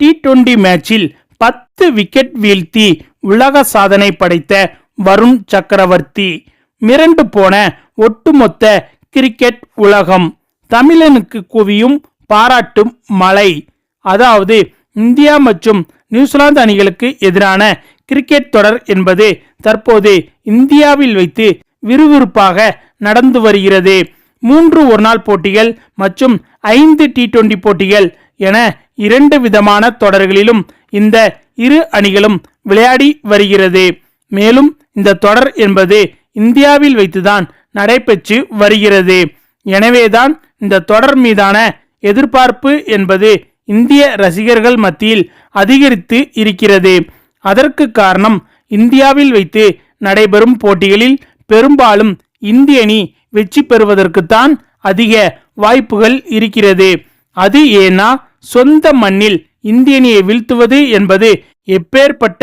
T twenty மேட்சில் பத்து wicket வீழ்த்தி உலக சாதனை படைத்த வருண் சக்கரவர்த்தி. மிரண்டு போன ஒட்டுமொத்த கிரிக்கெட் உலகம். தமிழனுக்கு குவியும் பாராட்டும் மழை. அதாவது இந்தியா மற்றும் நியூசிலாந்து அணிகளுக்கு எதிரான கிரிக்கெட் தொடர் என்பது தற்போது இந்தியாவில் வைத்து விறுவிறுப்பாக நடந்து வருகிறது. மூன்று ஒருநாள் போட்டிகள் மற்றும் ஐந்து டி டுவெண்டி போட்டிகள் என இரண்டு விதமான தொடர்களிலும் இந்த இரு அணிகளும் விளையாடி வருகிறது. மேலும் இந்த தொடர் என்பது இந்தியாவில் வைத்துதான் நடைபெற்று வருகிறது. எனவேதான் இந்த தொடர் மீதான எதிர்பார்ப்பு என்பது இந்திய ரசிகர்கள் மத்தியில் அதிகரித்து இருக்கிறது. அதற்கு காரணம் இந்தியாவில் வைத்து நடைபெறும் போட்டிகளில் பெரும்பாலும் இந்திய அணி வெற்றி பெறுவதற்குத்தான் அதிக வாய்ப்புகள் இருக்கிறது. அது ஏன்னா சொந்த மண்ணில் இந்திய அணியை வீழ்த்துவது என்பது எப்பேற்பட்ட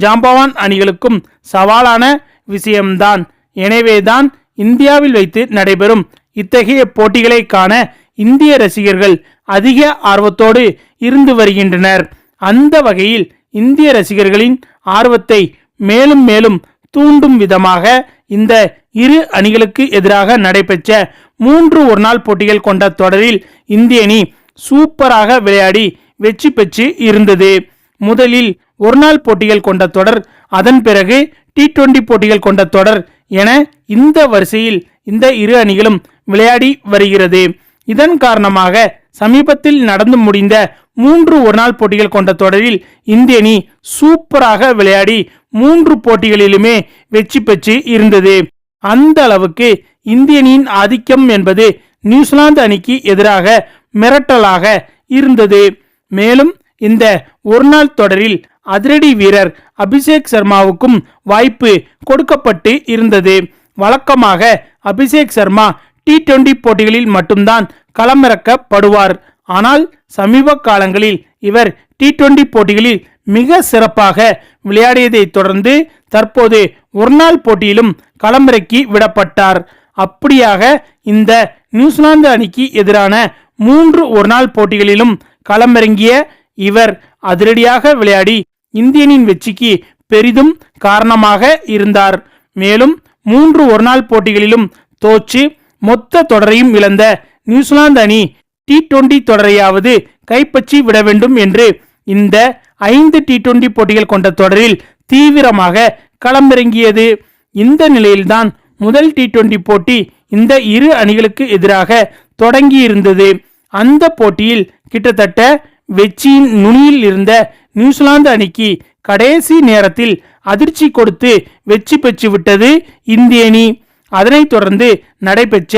ஜாம்பவான் அணிகளுக்கும் சவாலான விஷயம்தான். எனவேதான் இந்தியாவில் வைத்து நடைபெறும் இத்தகைய போட்டிகளை காண இந்திய ரசிகர்கள் அதிக ஆர்வத்தோடு இருந்து வருகின்றனர். அந்த வகையில் இந்திய ரசிகர்களின் ஆர்வத்தை மேலும் மேலும் தூண்டும் விதமாக இந்த இரு அணிகளுக்கு எதிராக நடைபெற்ற மூன்று ஒருநாள் போட்டிகள் கொண்ட தொடரில் இந்திய அணி சூப்பராக விளையாடி வெற்றி பெற்று இருந்தது. முதலில் ஒருநாள் போட்டிகள் கொண்ட தொடர் அதன் பிறகு டி டுவெண்டி போட்டிகள் கொண்ட தொடர் என இந்த வரிசையில் இந்த இரு அணிகளும் விளையாடி வருகிறது. இதன் காரணமாக சமீபத்தில் நடந்து முடிந்த மூன்று ஒருநாள் போட்டிகள் கொண்ட தொடரில் இந்திய அணி சூப்பராக விளையாடி மூன்று போட்டிகளிலுமே வெற்றி பெற்று இருந்தது. அந்த அளவுக்கு இந்திய அணியின் ஆதிக்கம் என்பது நியூசிலாந்து அணிக்கு எதிராக மிரட்டலாக இருந்தது. மேலும் இந்த ஒருநாள் தொடரில் அதிரடி வீரர் அபிஷேக் சர்மாவுக்கும் வாய்ப்பு கொடுக்கப்பட்டு இருந்தது. வழக்கமாக அபிஷேக் சர்மா டி டுவெண்டி போட்டிகளில் மட்டும்தான் களமிறக்கப்படுவார். ஆனால் சமீப காலங்களில் இவர் டி டுவெண்டி போட்டிகளில் மிக சிறப்பாக விளையாடியதை தொடர்ந்து தற்போது ஒருநாள் போட்டியிலும் களமிறக்கி விடப்பட்டார். அப்படியாக இந்த நியூசிலாந்து அணிக்கு எதிரான மூன்று ஒருநாள் போட்டிகளிலும் களமிறங்கிய இவர் அதிரடியாக விளையாடி இந்தியனின் வெற்றிக்கு பெரிதும் காரணமாக இருந்தார். மேலும் மூன்று ஒருநாள் போட்டிகளிலும் தோற்று மொத்த தொடரையும் இழந்த நியூசிலாந்து அணி டி டுவெண்டி தொடரையாவது கைப்பற்றி விட வேண்டும் என்று இந்த ஐந்து டி டுவெண்டி போட்டிகள் கொண்ட தொடரில் தீவிரமாக களமிறங்கியது. இந்த நிலையில்தான் முதல் டி டுவெண்டி போட்டி இந்த இரு அணிகளுக்கு எதிராக தொடங்கியிருந்தது. அந்த போட்டியில் கிட்டத்தட்ட வெற்றியின் நுனியில் இருந்த நியூசிலாந்து அணிக்கு கடைசி நேரத்தில் அதிர்ச்சி கொடுத்து வெற்றி பெற்று விட்டது இந்திய அணி. அதனைத் தொடர்ந்து நடைபெற்ற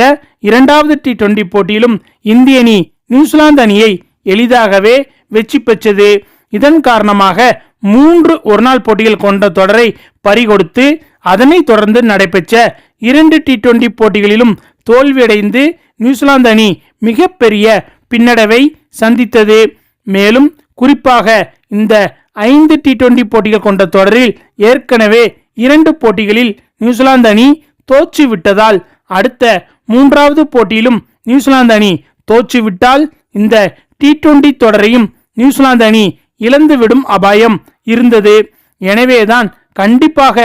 இரண்டாவது டி டுவெண்டி போட்டியிலும் இந்திய அணி நியூசிலாந்து அணியை எளிதாகவே வெற்றி பெற்றது. இதன் காரணமாக மூன்று ஒருநாள் போட்டிகள் கொண்ட தொடரை பறிகொடுத்து அதனைத் தொடர்ந்து நடைபெற்ற இரண்டு டி டுவெண்டி போட்டிகளிலும் தோல்வியடைந்து நியூசிலாந்து அணி மிகப்பெரிய பின்னடைவை சந்தித்தது. மேலும் குறிப்பாக இந்த ஐந்து டி டுவெண்டி போட்டிகள் கொண்ட தொடரில் ஏற்கனவே இரண்டு போட்டிகளில் நியூசிலாந்து அணி தோற்று விட்டதால் அடுத்த மூன்றாவது போட்டியிலும் நியூசிலாந்து அணி தோற்றுவிட்டால் இந்த டி டுவெண்டி தொடரையும் நியூசிலாந்து அணி இழந்துவிடும் அபாயம் இருந்தது. எனவேதான் கண்டிப்பாக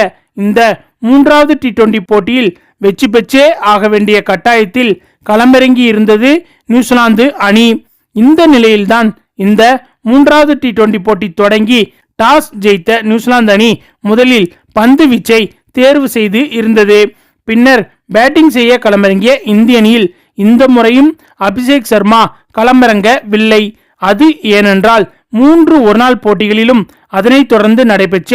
இந்த மூன்றாவது டி டுவெண்டி போட்டியில் வெற்றி பெற்றே ஆக வேண்டிய கட்டாயத்தில் களமிறங்கி இருந்தது நியூசிலாந்து அணி. இந்த நிலையில்தான் இந்த மூன்றாவது டி டுவெண்டி போட்டி தொடங்கி டாஸ் ஜெயித்த நியூசிலாந்து அணி முதலில் பந்து வீச்சை தேர்வு செய்து இருந்தது. பின்னர் பேட்டிங் செய்ய களமிறங்கிய இந்திய அணியில் இந்த முறையும் அபிஷேக் சர்மா களமிறங்கவில்லை. அது ஏனென்றால் மூன்று ஒருநாள் போட்டிகளிலும் அதனைத் தொடர்ந்து நடைபெற்ற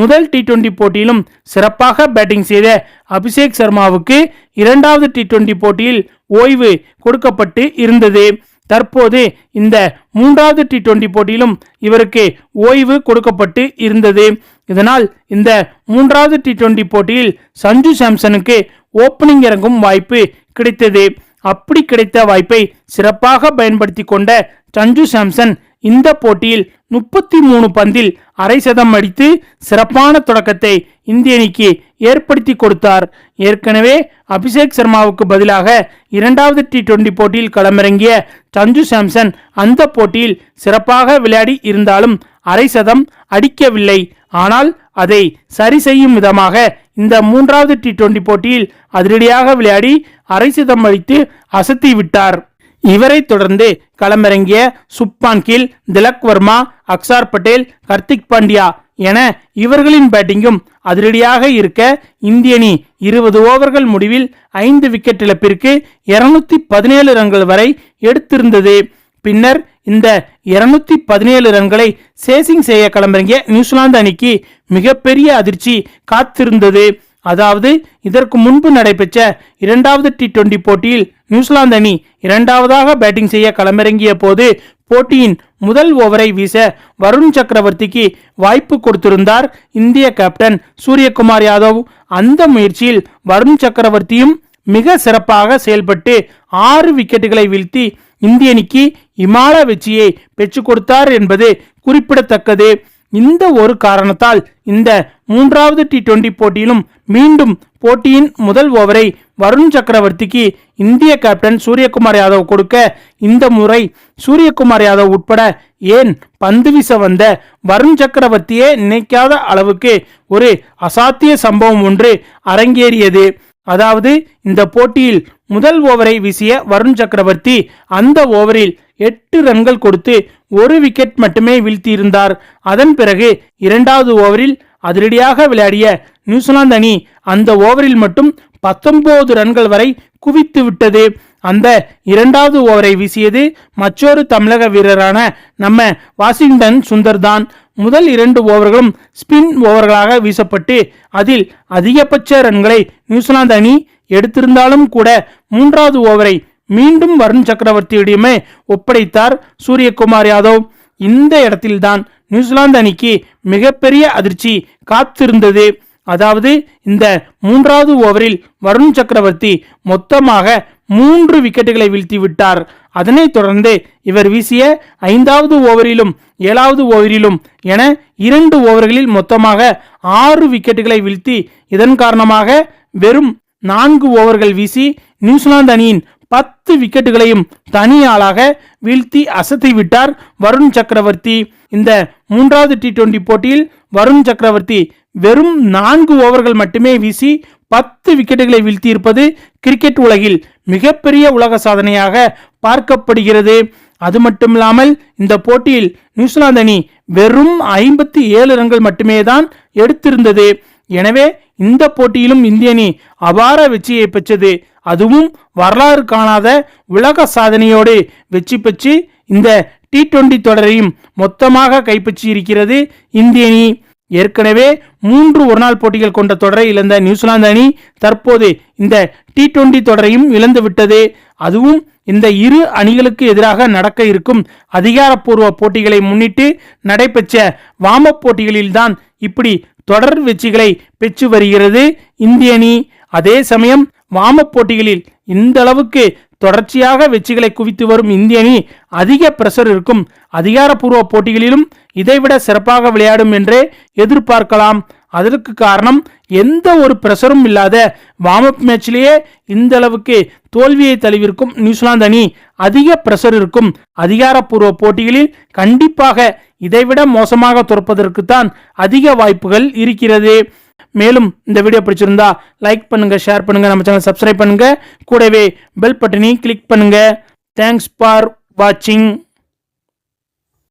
முதல் டி டுவெண்டி போட்டியிலும் சிறப்பாக பேட்டிங் செய்த அபிஷேக் சர்மாவுக்கு இரண்டாவது டி டுவெண்டி போட்டியில் ஓய்வு கொடுக்கப்பட்டு இருந்தது. தற்போது இந்த மூன்றாவது டி டுவெண்டி போட்டியிலும் இவருக்கு ஓய்வு கொடுக்கப்பட்டு இருந்தது. இதனால் இந்த மூன்றாவது டி டுவெண்டி போட்டியில் சஞ்சு சாம்சனுக்கு ஓப்பனிங் இறங்கும் வாய்ப்பு கிடைத்தது. அப்படி கிடைத்த வாய்ப்பை சிறப்பாக பயன்படுத்தி கொண்ட சஞ்சு சாம்சன் இந்த போட்டியில் முப்பத்தி மூணு பந்தில் அரை சதம் அடித்து சிறப்பான தொடக்கத்தை இந்திய அணிக்கு ஏற்படுத்தி கொடுத்தார். ஏற்கனவே அபிஷேக் சர்மாவுக்கு பதிலாக இரண்டாவது டி டுவெண்டி போட்டியில் களமிறங்கிய சஞ்சு சாம்சன் அந்த போட்டியில் சிறப்பாக விளையாடி இருந்தாலும் அரை சதம் அடிக்கவில்லை. ஆனால் அதை சரி செய்யும் விதமாக இந்த மூன்றாவது டி டுவெண்டி போட்டியில் அதிரடியாக விளையாடி அரை சதம் அடித்து அசத்தி விட்டார் இவரை தொடர்ந்து களமிறங்கிய சுப்பான் கில் திலக் வர்மா அக்சார் பட்டேல் கர்த்திக் பாண்டியா என இவர்களின் பேட்டிங்கும் அதிரடியாக இருக்க இந்திய அணி இருபது ஓவர்கள் முடிவில் ஐந்து விக்கெட் இழப்பிற்கு இருநூத்தி பதினேழு ரன்கள் வரை எடுத்திருந்தது. பின்னர் இந்த இருநூத்தி பதினேழு ரன்களை சேசிங் செய்ய களமிறங்கிய நியூசிலாந்து அணிக்கு மிகப்பெரிய அதிர்ச்சி காத்திருந்தது. அதாவது இதற்கு முன்பு நடைபெற்ற இரண்டாவது டி டுவெண்டி போட்டியில் நியூசிலாந்து அணி இரண்டாவதாக பேட்டிங் செய்ய களமிறங்கிய போது போட்டியின் முதல் ஓவரை வீச வருண் சக்கரவர்த்திக்கு வாய்ப்பு கொடுத்திருந்தார் இந்திய கேப்டன் சூரியகுமார் யாதவ். அந்த முயற்சியில் வருண் சக்கரவர்த்தியும் மிக சிறப்பாக செயல்பட்டு ஆறு விக்கெட்டுகளை வீழ்த்தி இந்திய அணிக்கு இமால வெற்றியை பெற்றுக் கொடுத்தார் என்பது குறிப்பிடத்தக்கது. இந்த ஒரு காரணத்தால் இந்த மூன்றாவது டி டுவெண்டி போட்டியிலும் மீண்டும் போட்டியின் முதல் ஓவரை வருண் சக்கரவர்த்திக்கு இந்திய கேப்டன் சூரியகுமார் யாதவ் கொடுக்க இந்த முறை சூரியகுமார் யாதவ் உட்பட ஏன் பந்து வீச வந்த வருண் சக்கரவர்த்தியே நினைக்காத அளவுக்கு ஒரு அசாத்திய சம்பவம் ஒன்று அரங்கேறியது. அதாவது இந்த போட்டியில் முதல் ஓவரை வீசிய வருண் சக்கரவர்த்தி அந்த ஓவரில் எட்டு ரன்கள் கொடுத்து ஒரு விக்கெட் மட்டுமே வீழ்த்தியிருந்தார். அதன் பிறகு இரண்டாவது ஓவரில் அதிரடியாக விளையாடிய நியூசிலாந்து அணி அந்த ஓவரில் மட்டும் பத்தொன்பது ரன்கள் வரை குவித்து விட்டது. அந்த இரண்டாவது ஓவரை வீசியது மற்றொரு தமிழக வீரரான நம்ம வாஷிங்டன் சுந்தர் தான் முதல் இரண்டு ஓவர்களும் ஸ்பின் ஓவர்களாக வீசப்பட்டு அதில் அதிகபட்ச ரன்களை நியூசிலாந்து அணி எடுத்திருந்தாலும் கூட மூன்றாவது ஓவரை மீண்டும் வருண் சக்கரவர்த்தியிடமே ஒப்படைத்தார் சூரியகுமார் யாதவ். இந்த இடத்தில்தான் நியூசிலாந்து அணிக்கு மிகப்பெரிய அதிர்ச்சி காத்திருந்தது. அதாவது இந்த மூன்றாவது ஓவரில் வருண் சக்கரவர்த்தி மொத்தமாக மூன்று விக்கெட்டுகளை வீழ்த்தி விட்டார் அதனைத் தொடர்ந்து இவர் வீசிய ஐந்தாவது ஓவரிலும் ஏழாவது ஓவரிலும் என இரண்டு ஓவர்களில் மொத்தமாக ஆறு விக்கெட்டுகளை வீழ்த்தி இதன் காரணமாக வெறும் நான்கு ஓவர்கள் வீசி நியூசிலாந்து அணியின் பத்து விக்கெட்டுகளையும் தனி ஆளாக வீழ்த்தி அசத்தி விட்டார் வருண் சக்கரவர்த்தி. இந்த மூன்றாவது டி டுவெண்டி போட்டியில் வருண் சக்கரவர்த்தி வெறும் நான்கு ஓவர்கள் மட்டுமே வீசி பத்து விக்கெட்டுகளை வீழ்த்தியிருப்பது கிரிக்கெட் உலகில் மிகப்பெரிய உலக சாதனையாக பார்க்கப்படுகிறது. அது மட்டுமில்லாமல் இந்த போட்டியில் நியூசிலாந்து அணி வெறும் ஐம்பத்தி ஏழு ரன்கள் மட்டுமே தான் எடுத்திருந்தது. எனவே இந்த போட்டியிலும் இந்திய அணி அபார வெற்றியை பெற்றது. அதுவும் வரலாறு காணாத உலக சாதனையோடு வெற்றி பெற்று இந்த டி டுவெண்டி தொடரையும் மொத்தமாக கைப்பற்றி இருக்கிறது இந்திய அணி. ஏற்கனவே மூன்று ஒருநாள் போட்டிகள் கொண்ட தொடரை இழந்த நியூசிலாந்து அணி தற்போது இந்த டி டுவெண்டி தொடரையும் இழந்துவிட்டது அதுவும் இந்த இரு அணிகளுக்கு எதிராக நடக்க இருக்கும் அதிகாரப்பூர்வ போட்டிகளை முன்னிட்டு நடைபெற்ற வாம போட்டிகளில்தான் இப்படி தொடர் வெற்றிகளை பெற்று வருகிறது இந்திய அணி. அதே சமயம் வாம போட்டிகளில் இந்த அளவுக்கு தொடர்ச்சியாக வெற்றிகளை குவித்து வரும் இந்திய அணி அதிக பிரஷர் இருக்கும். அதிகாரப்பூர்வ போட்டிகளிலும் இதைவிட சிறப்பாக விளையாடும் என்றே எதிர்பார்க்கலாம். அதற்கு காரணம் எந்த ஒரு பிரஷரும் இல்லாத வார்ம்அப் மேட்சிலேயே இந்த அளவுக்கு தோல்வியை தழுவிருக்கும் நியூசிலாந்து அணி. அதிக பிரஷர் இருக்கும். அதிகாரப்பூர்வ போட்டிகளில் கண்டிப்பாக இதைவிட மோசமாக துறப்பதற்குத்தான் அதிக வாய்ப்புகள் இருக்கிறது. மேலும் இந்த வீடியோ பிடிச்சிருந்தா லைக் பண்ணுங்க ஷேர் பண்ணுங்க நம்ம சேனல் சப்ஸ்கிரைப் பண்ணுங்க. கூடவே பெல் பட்டனையும் கிளிக் பண்ணுங்க. தேங்க்ஸ் ஃபார் வாட்சிங்